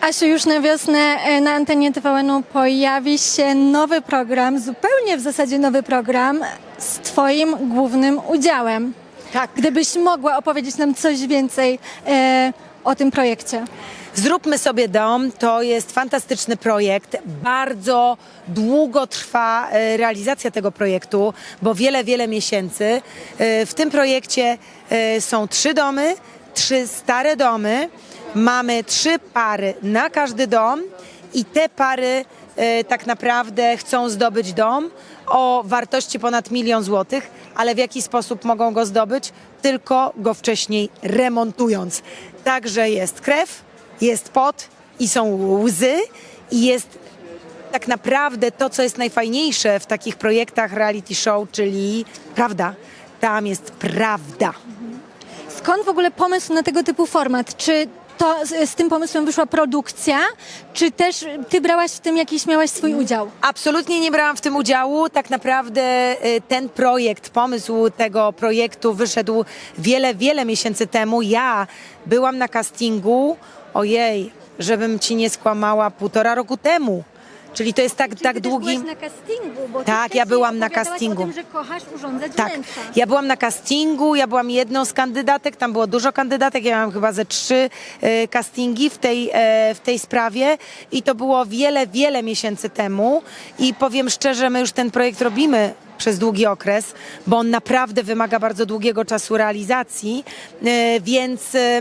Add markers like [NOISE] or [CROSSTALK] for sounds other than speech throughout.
Asiu, już na wiosnę e, na antenie TVN-u pojawi się nowy program, zupełnie w zasadzie nowy program z Twoim głównym udziałem. Tak. Gdybyś mogła opowiedzieć nam coś więcej e, o tym projekcie. Zróbmy sobie dom. To jest fantastyczny projekt. Bardzo długo trwa e, realizacja tego projektu, bo wiele, wiele miesięcy. E, W tym projekcie są trzy domy, trzy stare domy. Mamy trzy pary na każdy dom i te pary e, tak naprawdę chcą zdobyć dom o wartości ponad milion złotych, ale w jaki sposób mogą go zdobyć? Tylko go wcześniej remontując. Także jest krew, jest pot i są łzy i jest tak naprawdę to, co jest najfajniejsze w takich projektach reality show, czyli prawda. Tam jest prawda. Skąd w ogóle pomysł na tego typu format? Czy to z, z tym pomysłem wyszła produkcja, czy też Ty brałaś w tym jakiś, miałaś swój udział? Absolutnie nie brałam w tym udziału. Tak naprawdę y, ten projekt, pomysł tego projektu wyszedł wiele, wiele miesięcy temu. Ja byłam na castingu, ojej, żebym ci nie skłamała, półtora roku temu. Czyli to jest tak, tak ty długi. Byłaś na castingu, bo Tak, ja byłam na castingu. o tym, że kochasz urządzać Tak, wnętrza. ja byłam na castingu, ja byłam jedną z kandydatek, tam było dużo kandydatek, ja miałam chyba ze trzy e, castingi w tej, e, w tej sprawie i to było wiele, wiele miesięcy temu i powiem szczerze, my już ten projekt robimy przez długi okres, bo on naprawdę wymaga bardzo długiego czasu realizacji, e, więc e,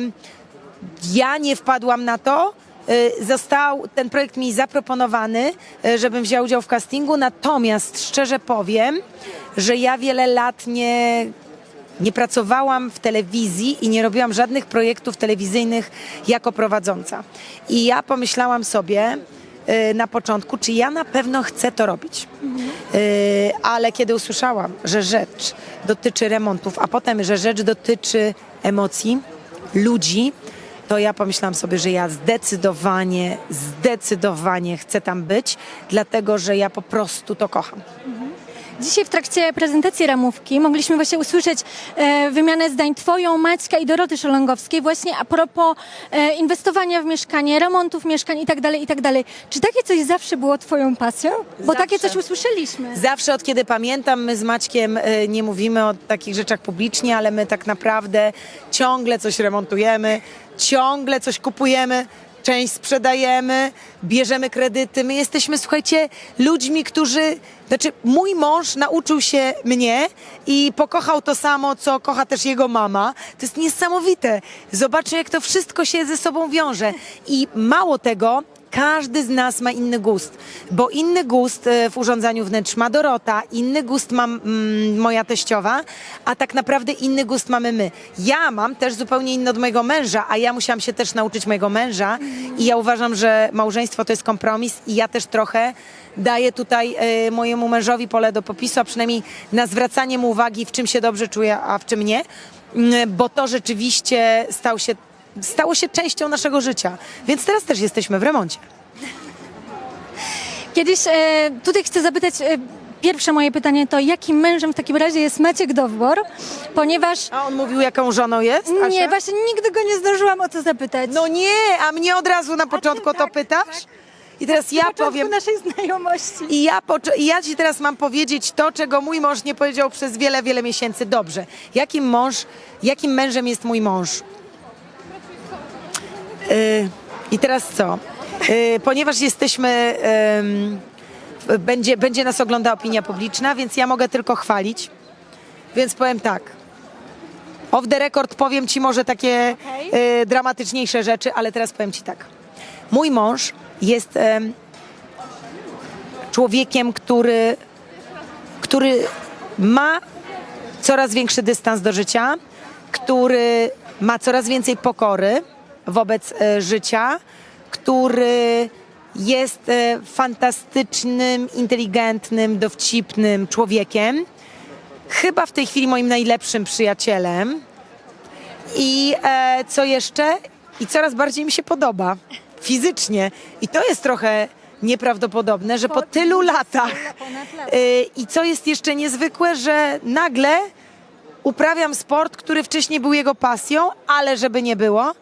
ja nie wpadłam na to. Y, Został ten projekt mi zaproponowany, y, żebym wziął udział w castingu, natomiast szczerze powiem, że ja wiele lat nie, nie pracowałam w telewizji i nie robiłam żadnych projektów telewizyjnych jako prowadząca. I ja pomyślałam sobie y, na początku, czy ja na pewno chcę to robić. Ale kiedy usłyszałam, że rzecz dotyczy remontów, a potem, że rzecz dotyczy emocji, ludzi, to ja pomyślałam sobie, że ja zdecydowanie, zdecydowanie chcę tam być, dlatego że ja po prostu to kocham. Dzisiaj w trakcie prezentacji ramówki mogliśmy właśnie usłyszeć e, wymianę zdań Twoją, Maćka i Doroty Szolongowskiej właśnie a propos e, inwestowania w mieszkanie, remontów mieszkań i tak dalej, i tak. Czy takie coś zawsze było Twoją pasją? Bo Zawsze. takie coś usłyszeliśmy. Zawsze od kiedy pamiętam, my z Maćkiem y, nie mówimy o takich rzeczach publicznie, ale my tak naprawdę ciągle coś remontujemy, ciągle coś kupujemy, część sprzedajemy, bierzemy kredyty. My jesteśmy, słuchajcie, ludźmi, którzy. Znaczy, mój mąż nauczył się mnie i pokochał to samo, co kocha też jego mama. To jest niesamowite. Zobaczcie, jak to wszystko się ze sobą wiąże. I mało tego, każdy z nas ma inny gust, bo inny gust e, w urządzaniu wnętrz ma Dorota, inny gust ma mm, moja teściowa, a tak naprawdę inny gust mamy my. Ja mam też zupełnie inny od mojego męża, a ja musiałam się też nauczyć mojego męża i ja uważam, że małżeństwo to jest kompromis i ja też trochę daję tutaj e, mojemu mężowi pole do popisu, a przynajmniej na zwracanie mu uwagi, w czym się dobrze czuję, a w czym nie, Mm, bo to rzeczywiście stał się stało się częścią naszego życia. Więc teraz też jesteśmy w remoncie. Kiedyś e, tutaj chcę zapytać. E, Pierwsze moje pytanie to, jakim mężem w takim razie jest Maciek Dowbor, ponieważ A on mówił, jaką żoną jest? Asia? nie, właśnie nigdy go nie zdążyłam o to zapytać. No nie, a mnie od razu na początku to tak, pytasz? tak. I teraz ja Na początku powiem. naszej znajomości. I ja, I ja ci teraz mam powiedzieć to, czego mój mąż nie powiedział przez wiele, wiele miesięcy. Dobrze. Jakim mąż, jakim mężem jest mój mąż? Yy, I teraz co? Yy, ponieważ jesteśmy. będzie, będzie nas ogląda opinia publiczna, więc ja mogę tylko chwalić. Więc powiem tak. Off the record powiem ci może takie y, dramatyczniejsze rzeczy, ale teraz powiem ci tak. Mój mąż jest em, człowiekiem, który, który ma coraz większy dystans do życia, który ma coraz więcej pokory wobec e, życia, który jest e, fantastycznym, inteligentnym, dowcipnym człowiekiem. Chyba w tej chwili moim najlepszym przyjacielem. I e, co jeszcze? I coraz bardziej mi się podoba fizycznie. I to jest trochę nieprawdopodobne, że po tylu latach. Y, I co jest jeszcze niezwykłe, że nagle uprawiam sport, który wcześniej był jego pasją, ale żeby nie było,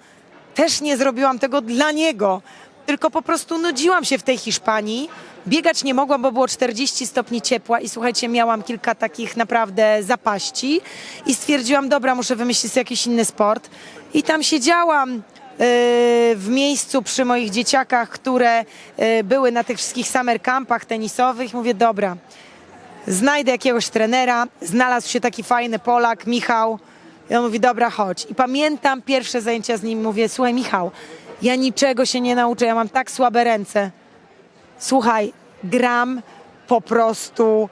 też nie zrobiłam tego dla niego. tylko po prostu nudziłam się w tej Hiszpanii. Biegać nie mogłam, bo było 40 stopni ciepła i słuchajcie, miałam kilka takich naprawdę zapaści i stwierdziłam, dobra, muszę wymyślić sobie jakiś inny sport. I tam siedziałam yy, w miejscu przy moich dzieciakach, które yy, były na tych wszystkich summer campach tenisowych. Mówię, dobra, znajdę jakiegoś trenera. Znalazł się taki fajny Polak, Michał. I on mówi, dobra, chodź. I pamiętam pierwsze zajęcia z nim. Mówię, słuchaj, Michał, ja niczego się nie nauczę, ja mam tak słabe ręce. Słuchaj, gram po prostu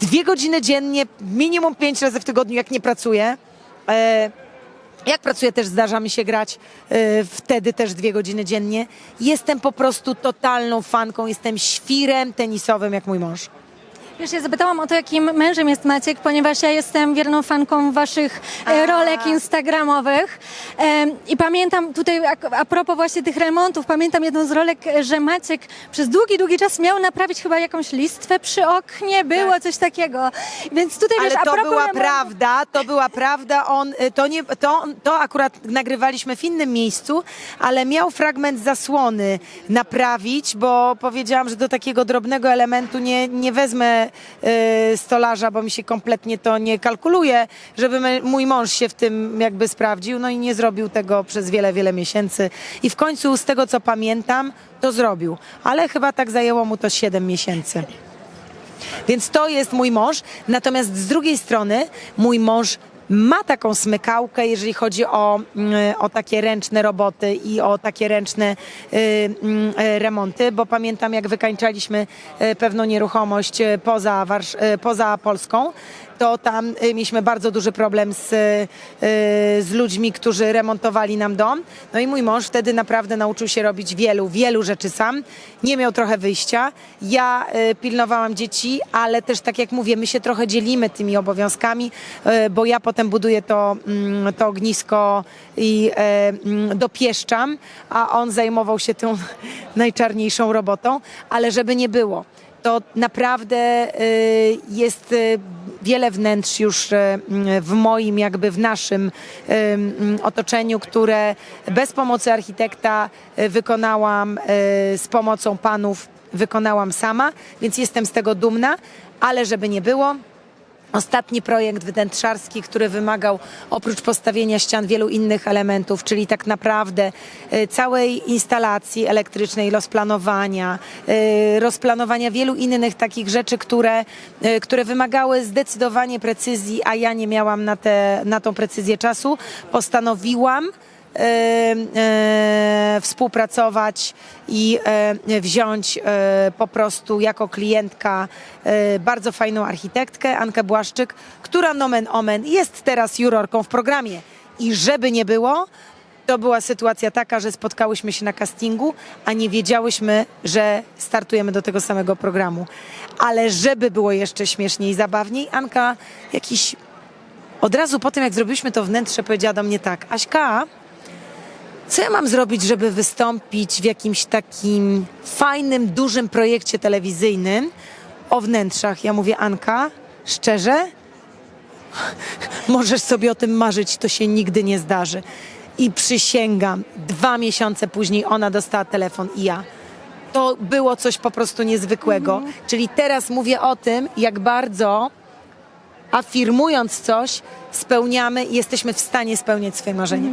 dwie godziny dziennie, minimum pięć razy w tygodniu, jak nie pracuję. E, jak pracuję, też zdarza mi się grać e, wtedy też dwie godziny dziennie. Jestem po prostu totalną fanką, jestem świrem tenisowym jak mój mąż. Wiesz, ja zapytałam o to, jakim mężem jest Maciek, ponieważ ja jestem wierną fanką waszych e, A. rolek instagramowych. I pamiętam tutaj, a, propos właśnie tych remontów, pamiętam jedną z rolek, e, że Maciek przez długi, długi czas miał naprawić chyba jakąś listwę przy oknie, było coś takiego. Więc tutaj, Tak. Ale wiesz, a to propos była prawda, to była prawda. On, y, to, nie, to, to akurat nagrywaliśmy w innym miejscu, ale miał fragment zasłony naprawić, bo powiedziałam, że do takiego drobnego elementu nie, nie wezmę stolarza, bo mi się kompletnie to nie kalkuluje, żeby mój mąż się w tym jakby sprawdził. No i nie zrobił tego przez wiele, wiele miesięcy. I w końcu z tego, co pamiętam, to zrobił. Ale chyba tak zajęło mu to 7 miesięcy. Więc to jest mój mąż. Natomiast z drugiej strony mój mąż ma taką smykałkę, jeżeli chodzi o, mm, o takie ręczne roboty i o takie ręczne y, mm, y, remonty, bo pamiętam jak wykańczaliśmy y, pewną nieruchomość poza, Warsz- poza Polską, to tam mieliśmy bardzo duży problem z, z ludźmi, którzy remontowali nam dom. No i mój mąż wtedy naprawdę nauczył się robić wielu, wielu rzeczy sam. Nie miał trochę wyjścia. Ja pilnowałam dzieci, ale też tak jak mówię, my się trochę dzielimy tymi obowiązkami, bo ja potem buduję to, mm, to ognisko i e, mm, dopieszczam, a on zajmował się tą [LAUGHS] najczarniejszą robotą, ale żeby nie było to naprawdę y, jest y, wiele wnętrz już mm, w moim, jakby w naszym otoczeniu, które bez pomocy architekta wykonałam z pomocą panów, wykonałam sama, więc jestem z tego dumna, ale żeby nie było, Ostatni projekt wnętrzarski, który wymagał oprócz postawienia ścian wielu innych elementów, czyli tak naprawdę y, całej instalacji elektrycznej, rozplanowania, y, rozplanowania wielu innych takich rzeczy, które, y, które wymagały zdecydowanie precyzji, a ja nie miałam na, te, na tą precyzję czasu, postanowiłam współpracować i e, wziąć e, po prostu jako klientka e, bardzo fajną architektkę, Ankę Błaszczyk, która nomen omen jest teraz jurorką w programie. I żeby nie było, to była sytuacja taka, że spotkałyśmy się na castingu, a nie wiedziałyśmy, że startujemy do tego samego programu. Ale żeby było jeszcze śmieszniej i zabawniej, Anka jakiś od razu po tym, jak zrobiliśmy to wnętrze, powiedziała do mnie tak, Aśka, co ja mam zrobić, żeby wystąpić w jakimś takim fajnym, dużym projekcie telewizyjnym o wnętrzach? Ja mówię, Anka, szczerze, możesz sobie o tym marzyć, to się nigdy nie zdarzy. I przysięgam, dwa miesiące później ona dostała telefon i ja. To było coś po prostu niezwykłego. Czyli teraz mówię o tym, jak bardzo afirmując coś, spełniamy i jesteśmy w stanie spełniać swoje marzenia.